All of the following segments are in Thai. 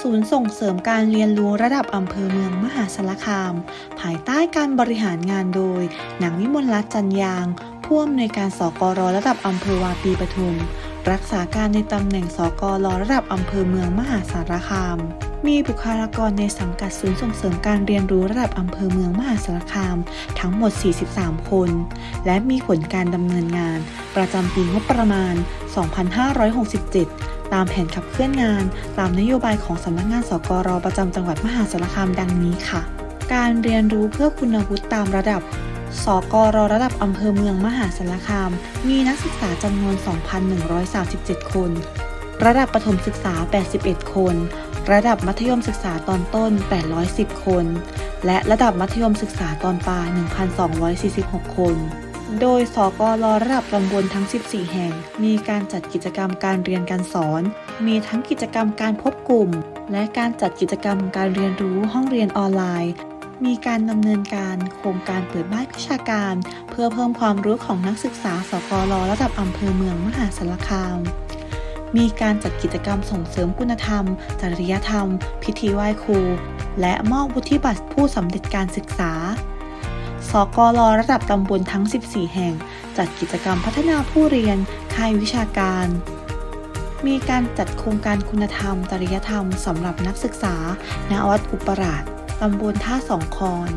ศูนย์ส่งเสริมการเรียนรู้ระดับอำเภอเมืองมหาสารคาม ภายใต้การบริหารงานโดยนางวิมลรัตน์จันยางผู้อำนวยการสกรระดับอำเภอวาปีปทุม รักษาการในตำแหน่งสกรระดับอำเภอเมืองมหาสารคาม มีบุคลากรในสังกัดศูนย์ส่งเสริมการเรียนรู้ระดับอำเภอเมืองมหาสารคาม ทั้งหมด 43 คน และมีผลการดำเนินงาน ประจำปีงบประมาณ 2567 ตามแผนขับเคลื่อนงาน ตามนโยบายของสำนักงานสกรประจำจังหวัดมหาสารคามดังนี้ค่ะ การเรียนรู้เพื่อคุณวุฒิตามระดับสกรระดับอำเภอเมืองมหาสารคาม มีนักศึกษาจำนวน 2,137 คน ระดับประถมศึกษา 81 คน ระดับมัธยมศึกษาตอนต้น 810 คน และระดับมัธยมศึกษาตอนปลาย1,246 คน โดยสกรระดับตำบลทั้ง 14 แห่ง มีการจัดกิจกรรมการเรียนการสอน มีทั้งกิจกรรมการพบกลุ่ม และการจัดกิจกรรมการเรียนรู้ห้องเรียนออนไลน์ มีการดำเนินการโครงการเปิดบ้านวิชาการ เพื่อเพิ่มความรู้ของนักศึกษาสกรระดับอำเภอเมืองมหาสารคามมีการจัดกิจกรรมส่งเสริมคุณธรรม จริยธรรม พิธีไหว้ครู และมอบวุฒิบัตรผู้สำเร็จการศึกษา สกรระดับตำบลทั้ง 14 แห่ง จัดกิจกรรมพัฒนาผู้เรียน ค่ายวิชาการ มีการจัดโครงการคุณธรรม จริยธรรมสำหรับนักศึกษา ณ วัดอุปราชตำบลท่าสองคอน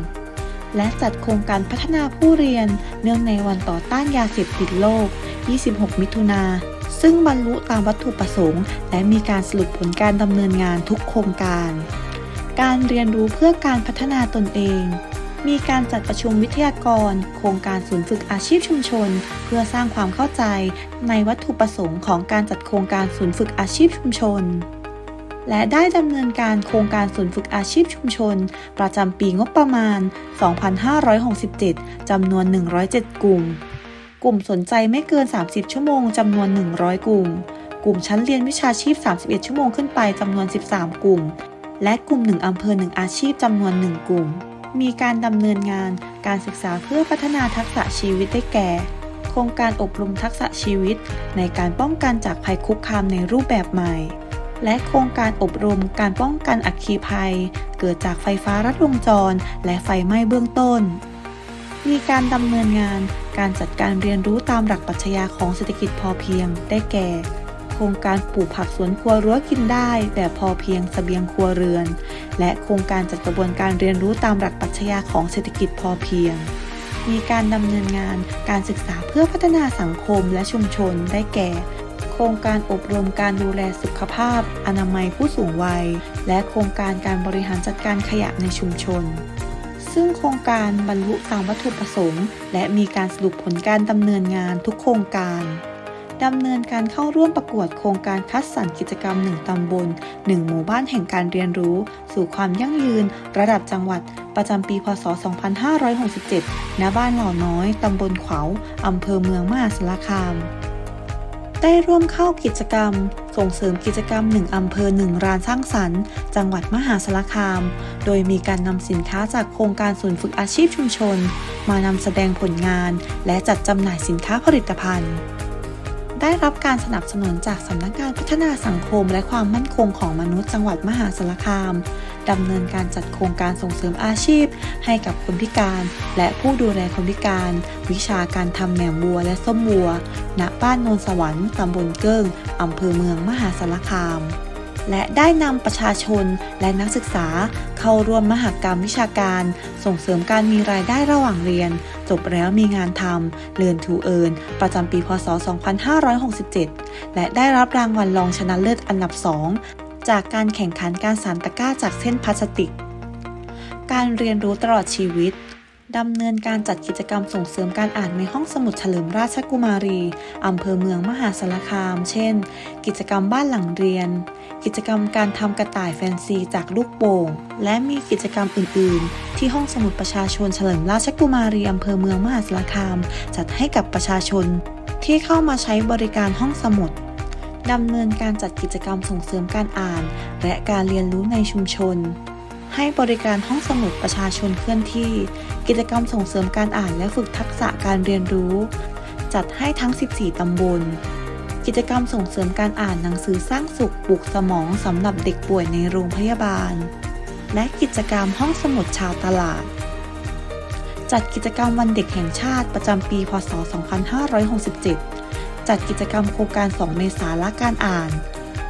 และจัดโครงการพัฒนาผู้เรียน เนื่องในวันต่อต้านยาเสพติดโลก 26 มิถุนา ซึ่งบรรลุตามวัตถุประสงค์ และมีการสรุปผลการดำเนินงานทุกโครงการ การเรียนรู้เพื่อการพัฒนาตนเอง มีการจัดประชุมวิทยากร โครงการศูนย์ฝึกอาชีพชุมชน เพื่อสร้างความเข้าใจในวัตถุประสงค์ของการจัดโครงการศูนย์ฝึกอาชีพชุมชน และได้ดำเนินการโครงการศูนย์ฝึกอาชีพชุมชน ประจำปีงบประมาณ 2567 จำนวน 107 กลุ่ม กลุ่มสนใจไม่เกิน 30 ชั่วโมงจำนวน 100 กลุ่ม กลุ่มชั้นเรียนวิชาชีพ 31 ชั่วโมงขึ้นไปจำนวน 13 กลุ่ม และกลุ่ม 1อำเภอ 1 อาชีพจำนวน 1 กลุ่ม มีการดำเนินงานการศึกษาเพื่อพัฒนาทักษะชีวิตได้แก่ โครงการอบรมทักษะชีวิต ในการป้องกันจากภัยคุกคามในรูปแบบใหม่ และโครงการอบรมการป้องกันอัคคีภัย เกิดจากไฟฟ้ารัดวงจร และไฟไหม้เบื้องต้น มีการดำเนินงานการจัดการเรียนรู้ตามหลักปรัชญาของเศรษฐกิจพอเพียง ได้แก่ ครงการปลูกผักสวนครัวรั้วกินได้แบบพอเพียงเสบียงครัวเรือน และโครงการจัดกระบวนการเรียนรู้ตามหลักปรัชญาของเศรษฐกิจพอเพียง มีการดำเนินงานการศึกษาเพื่อพัฒนาสังคมและชุมชนได้แก่ โครงการอบรมการดูแลสุขภาพ อนามัยผู้สูงวัย และโครงการการบริหารจัดการขยะในชุมชนซึ่งโครงการบรรลุตามวัตถุประสงค์ และมีการสรุปผลการดำเนินงานทุกโครงการ ดำเนินการเข้าร่วมประกวดโครงการคัดสรรกิจกรรม 1 ตำบล 1 หมู่บ้านแห่งการเรียนรู้ สู่ความยั่งยืน ระดับจังหวัด ประจำปี พศ 2567 ณ บ้านเหล่าน้อย ตำบลขวาวอำเภอเมืองมหาสารคาม ได้ร่วมเข้ากิจกรรม ส่งเสริมกิจกรรม 1 อำเภอ 1 ร้านสร้างสรรค์ จังหวัดมหาสารคาม โดยมีการนำสินค้าจากโครงการศูนย์ฝึกอาชีพชุมชน มานำแสดงผลงาน และจัดจำหน่ายสินค้าผลิตภัณฑ์ ได้รับการสนับสนุนจากสำนักงานพัฒนาสังคมและความมั่นคงของมนุษย์จังหวัดมหาสารคามดำเนินการจัดโครงการส่งเสริมอาชีพ ให้กับคนพิการ และผู้ดูแลคนพิการ วิชาการทำแหนมบัวและส้มบัว ณ บ้านโนนสวรรค์ตำบลเกิ้งอำเภอเมืองมหาสารคามและได้นำประชาชนและนักศึกษา เข้าร่วมมหกรรมวิชาการ ส่งเสริมการมีรายได้ระหว่างเรียน จบแล้วมีงานทำเรียนทูเอินประจำปีพศ 2567 และได้รับรางวัลรองชนะเลิศอันดับ 2 จากการแข่งขันการสานตะกร้าจากเส้นพลาสติก การเรียนรู้ตลอดชีวิต ดำเนินการจัดกิจกรรมส่งเสริมการอ่านในห้องสมุดเฉลิมราชกุมารี อำเภอเมืองมหาสารคาม เช่น กิจกรรมบ้านหลังเรียน กิจกรรมการทำกระต่ายแฟนซีจากลูกโป่ง และมีกิจกรรมอื่น ๆ ที่ห้องสมุดประชาชนเฉลิมราชกุมารี อำเภอเมืองมหาสารคาม จัดให้กับประชาชน ที่เข้ามาใช้บริการห้องสมุดดำเนินการจัดกิจกรรมส่งเสริมการอ่าน และการเรียนรู้ในชุมชน ให้บริการห้องสมุดประชาชนเคลื่อนที่ กิจกรรมส่งเสริมการอ่านและฝึกทักษะการเรียนรู้ จัดให้ทั้ง 14 ตำบล กิจกรรมส่งเสริมการอ่านหนังสือสร้างสุขปลุกสมองสำหรับเด็กป่วยในโรงพยาบาล และกิจกรรมห้องสมุดชาวตลาด จัดกิจกรรมวันเด็กแห่งชาติประจำปี พศ 2567 จัดกิจกรรมโครงการ 2 เมษาละการอ่าน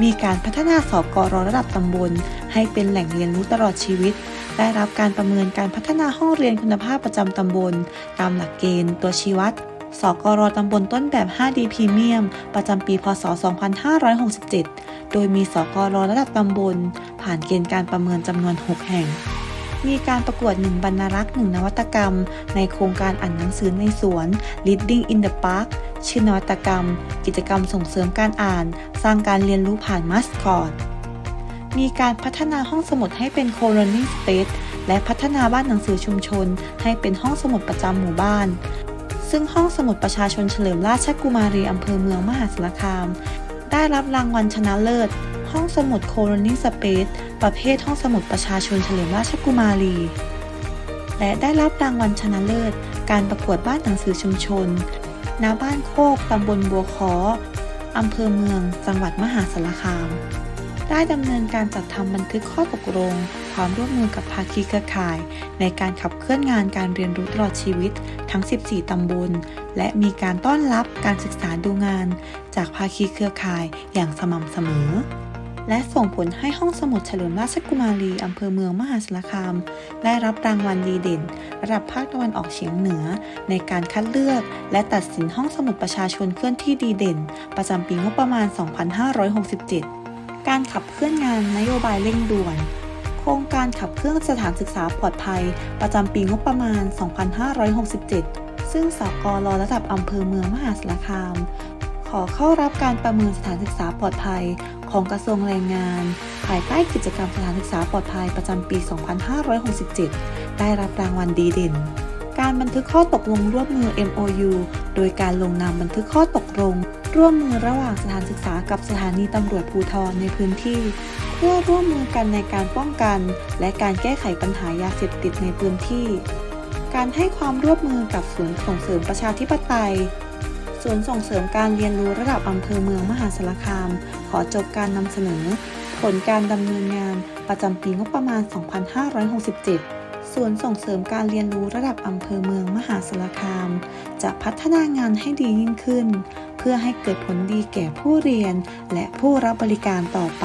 มีการพัฒนาสกรระดับตำบล ให้เป็นแหล่งเรียนรู้ตลอดชีวิต ได้รับการประเมินการพัฒนาห้องเรียนคุณภาพประจำตำบล ตามหลักเกณฑ์ตัวชี้วัดสกรตำบลต้นแบบ 5D พรีเมียม ประจำปี พศ 2567 โดยมีสกรระดับตำบล ผ่านเกณฑ์การประเมินจำนวน 6 แห่ง มีการประกวด1บรรณรักษ์1นวัตกรรม ในโครงการอ่านหนังสือในสวน Reading in the Park ชื่อนวัตกรรม กิจกรรมส่งเสริมการอ่าน สร้างการเรียนรู้ผ่านมัสคอตมีการพัฒนาห้องสมุดให้เป็น Colony Space และพัฒนาบ้านหนังสือชุมชน ให้เป็นห้องสมุดประจำหมู่บ้าน ซึ่งห้องสมุดประชาชนเฉลิมราชกุมารีอำเภอเมืองมหาสารคาม ได้รับรางวัลชนะเลิศ ห้องสมุด Colony Space ประเภทห้องสมุดประชาชนเฉลิมราชกุมารี และได้รับรางวัลชนะเลิศ การประกวดบ้านหนังสือชุมชน ณ บ้านโคกตำบลบัวขออำเภอเมือง จังหวัดมหาสารคาม ได้ดำเนินการจัดทำบันทึกข้อตกลง ความร่วมมือกับภาคีเครือข่าย ในการขับเคลื่อนงานการเรียนรู้ตลอดชีวิตทั้ง 14 ตำบล และมีการต้อนรับการศึกษาดูงาน จากภาคีเครือข่ายอย่างสม่ำเสมอ และส่งผลให้ห้องสมุดเฉลิมราชกุมารีอำเภอเมืองมหาสารคาม ได้รับรางวัลดีเด่น ระดับภาคตะวันออกเฉียงเหนือ ในการคัดเลือก และตัดสินห้องสมุดประชาชนเคลื่อนที่ดีเด่น ประจำปีงบประมาณ 2567 การขับเคลื่อนงานนโยบายเร่งด่วนโครงการขับเคลื่อนสถานศึกษาปลอดภัย ประจำปีงบประมาณ 2567 ซึ่งสกรระดับอำเภอเมืองมหาสารคาม ขอเข้ารับการประเมินสถานศึกษาปลอดภัย ของกระทรวงแรงงาน ภายใต้กิจกรรมสถานศึกษาปลอดภัยประจำปี 2567 ได้รับรางวัลดีเด่น การบันทึกข้อตกลงร่วมมือ MOU โดยการลงนามบันทึกข้อตกลง ร่วมมือระหว่างสถานศึกษากับสถานีตำรวจภูธรในพื้นที่ เพื่อร่วมมือกันในการป้องกัน และการแก้ไขปัญหายาเสพติดในพื้นที่ การให้ความร่วมมือกับศูนย์ส่งเสริมประชาธิปไตย ศูนย์ส่งเสริมการเรียนรู้ระดับอำเภอเมืองมหาสารคาม ขอจบการนำเสนอ ผลการดำเนินงานประจำปีงบประมาณ 2567ศูนย์ส่งเสริมการเรียนรู้ระดับอำเภอเมืองมหาสารคาม จะพัฒนางานให้ดียิ่งขึ้น เพื่อให้เกิดผลดีแก่ผู้เรียนและผู้รับบริการต่อไป